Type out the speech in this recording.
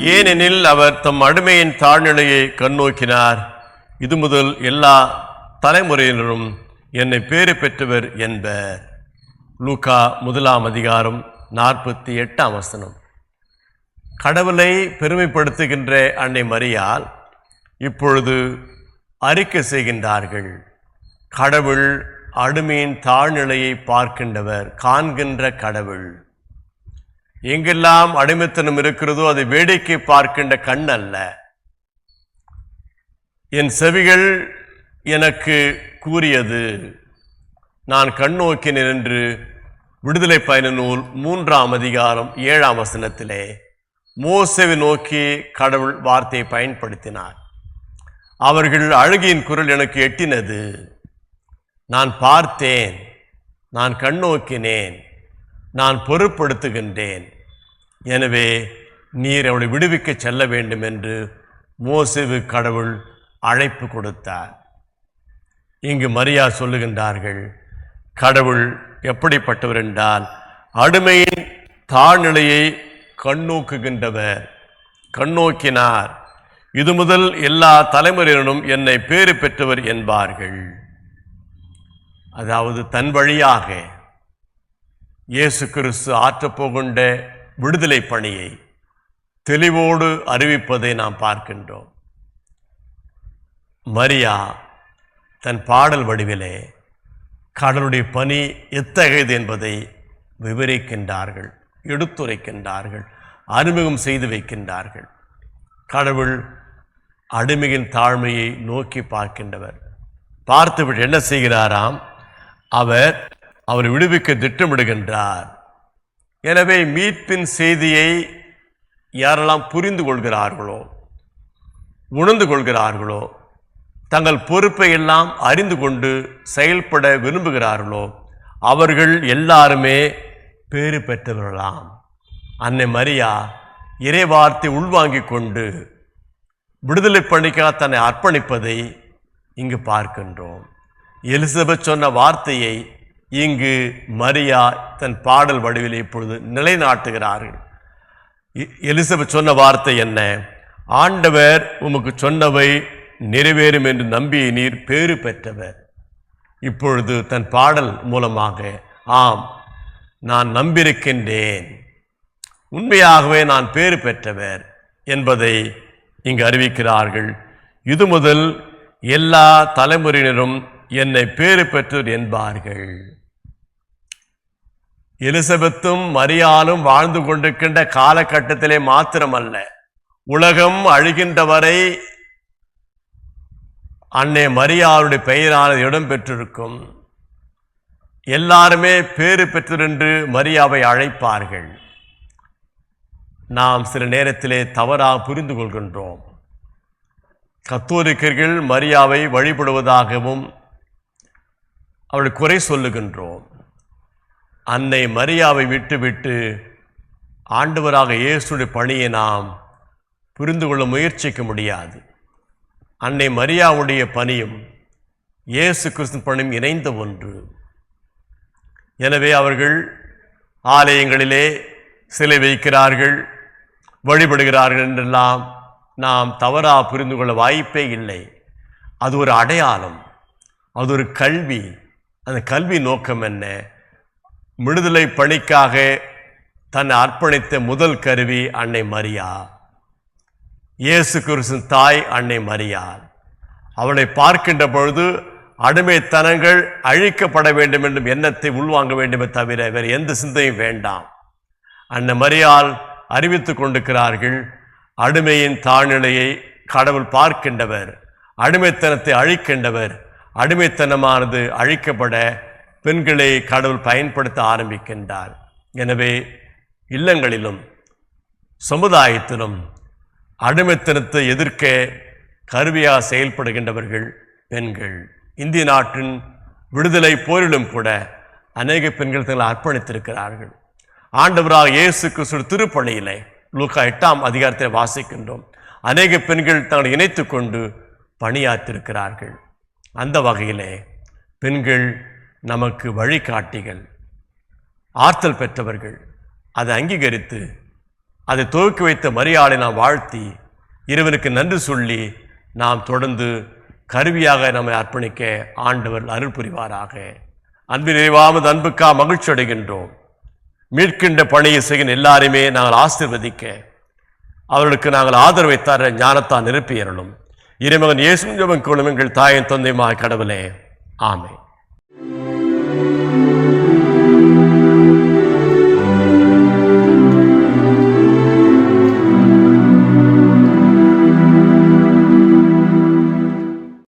ஏனெனில் அவர் தம் அடிமையின் தாழ்நிலையை கண்ணோக்கினார் இது முதல் எல்லா தலைமுறையினரும் என்னை பேறு பெற்றவர் என்பர். லூகா முதலாம் அதிகாரம் நாற்பத்தி எட்டாம் வசனம். கடவுளை பெருமைப்படுத்துகின்ற அன்னை மரியால் இப்பொழுது அறிக்கை செய்கின்றார்கள். கடவுள் அடிமையின் தாழ்நிலையை பார்க்கின்றவர் காண்கின்ற கடவுள். எங்கெல்லாம் அடிமைத்தனம் இருக்கிறதோ அதை வேடிக்கை பார்க்கின்ற கண் அல்ல என் செவிகள் எனக்கு கூறியது நான் கண் நோக்கினேன் என்று விடுதலை பயண நூல் மூன்றாம் அதிகாரம் ஏழாம் வசனத்திலே மோசேவை நோக்கி கடவுள் வார்த்தையை பயன்படுத்தினார். அவர்கள் அழுகையின் குரல் எனக்கு எட்டினது நான் பார்த்தேன் நான் கண்ணோக்கினேன் நான் பொருட்படுத்துகின்றேன். எனவே நீர் அவளை விடுவிக்க செல்ல வேண்டும் என்று மோசேவு கடவுள் அழைப்பு கொடுத்தார். இங்கு மரியா சொல்லுகின்றார்கள் கடவுள் எப்படிப்பட்டவர் என்றால் அடிமையின் தாழ்நிலையை கண்ணோக்குகின்றவர் கண்ணோக்கினார். இது முதல் எல்லா தலைமுறையினரும் என்னை பேறு பெற்றவர் என்பார்கள். அதாவது தன் வழியாக இயேசு கிறிஸ்து ஆற்றப்போகின்ற விடுதலை பணியை தெளிவோடு அறிவிப்பதை நாம் பார்க்கின்றோம். மரியா தன் பாடல் வடிவிலே கடவுளுடைய பணி எத்தகையது என்பதை விவரிக்கின்றார்கள் எடுத்துரைக்கின்றார்கள் அறிமுகம் செய்து வைக்கின்றார்கள். கடவுள் அடிமையின் தாழ்மையை நோக்கி பார்க்கின்றவர். பார்த்துவிட்டு என்ன செய்கிறாராம்? அவர் அவர் விடுவிக்க திட்டமிடுகின்றார். எனவே மீட்பின் செய்தியை யாரெல்லாம் புரிந்து கொள்கிறார்களோ உணர்ந்து கொள்கிறார்களோ தங்கள் பொறுப்பை எல்லாம் அறிந்து கொண்டு செயல்பட விரும்புகிறார்களோ அவர்கள் எல்லாருமே பேறு பெற்றவர்களாம். அன்னை மரியா இறைவார்த்தை உள்வாங்கிக் கொண்டு விடுதலை பணிக்காக தன்னை அர்ப்பணிப்பதை இங்கு பார்க்கின்றோம். எலிசபெத் சொன்ன வார்த்தையை இங்கு மரியா தன் பாடல் வடிவில் இப்பொழுது நிலைநாட்டுகிறார்கள். எலிசபெத் சொன்ன வார்த்தை என்ன? ஆண்டவர் உமக்கு சொன்னவை நிறைவேறும் என்று நம்பிய நீர் பேறு பெற்றவர். இப்பொழுது தன் பாடல் மூலமாக ஆம் நான் நம்பியிருக்கின்றேன். உண்மையாகவே நான் பேறு பெற்றவர் என்பதை இங்கு அறிவிக்கிறார்கள். இது முதல் எல்லா தலைமுறையினரும் என்னை பேறு பெற்றவர் என்பார்கள். எலிசபெத்தும் மரியாலும் வாழ்ந்து கொண்டிருக்கின்ற காலகட்டத்திலே மாத்திரமல்ல. உலகம் அழிகின்ற வரை அன்னை மரியாளுடைய பெயரானது இடம் பெற்றிருக்கும் எல்லாருமே பேறு பெற்றவர் மரியாவை அழைப்பார்கள். நாம் சில நேரத்திலே தவறாக புரிந்து கொள்கின்றோம். கத்தோலிக்கர்கள் மரியாவை வழிபடுவதாகவும் அவளை குறை சொல்லுகின்றோம். அன்னை மரியாவை விட்டுவிட்டு ஆண்டவராக இயேசுடைய பணியை நாம் புரிந்து கொள்ள முயற்சிக்க முடியாது. அன்னை மரியாவுடைய பணியும் இயேசு கிறிஸ்து பணியும் இணைந்த ஒன்று. எனவே அவர்கள் ஆலயங்களிலே சிலை வைக்கிறார்கள் வழிபடுகிறார்கள் என்றெல்லாம் நாம் தவறாக புரிந்து கொள்ள வாய்ப்பே இல்லை. அது ஒரு அடையாளம் அது ஒரு கல்வி. அந்த கல்வி நோக்கம் என்ன? விடுதலை பணிக்காக தன்னை அர்ப்பணித்த முதல் கருவி அன்னை மரியா. இயேசு கிறிஸ்துவின் தாய் அன்னை மரியாள் அவளை பார்க்கின்ற பொழுது அடிமைத்தனங்கள் அழிக்கப்பட வேண்டும் என்றும் எண்ணத்தை உள்வாங்க வேண்டுமே தவிர வேறு எந்த சிந்தையும் வேண்டாம். அன்னை மரியால் அறிவித்துக் கொண்டிருக்கிறார்கள் அடிமையின் தாழ்நிலையை கடவுள் பார்க்கின்றவர் அடிமைத்தனத்தை அழிக்கின்றவர் அடிமைத்தனமானது அழிக்கப்பட பெண்களை கடவுள் பயன்படுத்த ஆரம்பிக்கின்றார். எனவே இல்லங்களிலும் சமுதாயத்திலும் அடிமைத்தனத்தை எதிர்க்க கருவியாக செயல்படுகின்றவர்கள் பெண்கள். இந்திய நாட்டின் விடுதலை போரிலும் கூட அநேக பெண்கள் தங்களை அர்ப்பணித்திருக்கிறார்கள். ஆண்டவராக இயேசு கிறிஸ்து திருப்பணியிலே லூக்கா எட்டாம் அதிகாரத்தை வாசிக்கின்றோம். அநேக பெண்கள் தங்களை இணைத்து கொண்டு பணியாற்றிருக்கிறார்கள் அந்த வகையிலே பெண்கள் நமக்கு வழிகாட்டிகள். ஆற்றல் பெற்றவர்கள். அதை அங்கீகரித்து அதை துவக்கி வைத்த மரியாதை நாம் வாழ்த்தி இறைவனுக்கு நன்றி சொல்லி நாம் தொடர்ந்து கருவியாக நம்மை அர்ப்பணிக்க ஆண்டவர் அருள் புரிவாராக. அன்பு நிறைவாமது அன்புக்கா மகிழ்ச்சி அடைகின்றோம். மீட்கின்ற பணியை செய்கின்ற எல்லாருமே நாங்கள் ஆசீர்வதிக்க அவர்களுக்கு நாங்கள் ஆதரவை தர ஞானத்தால் நிரப்பியறலும் இறைமகன் இயேசுவின் ஜெபம் கொள்ளும் எங்கள் தாயின் தொந்தையுமாய் கடவுளே. ஆமை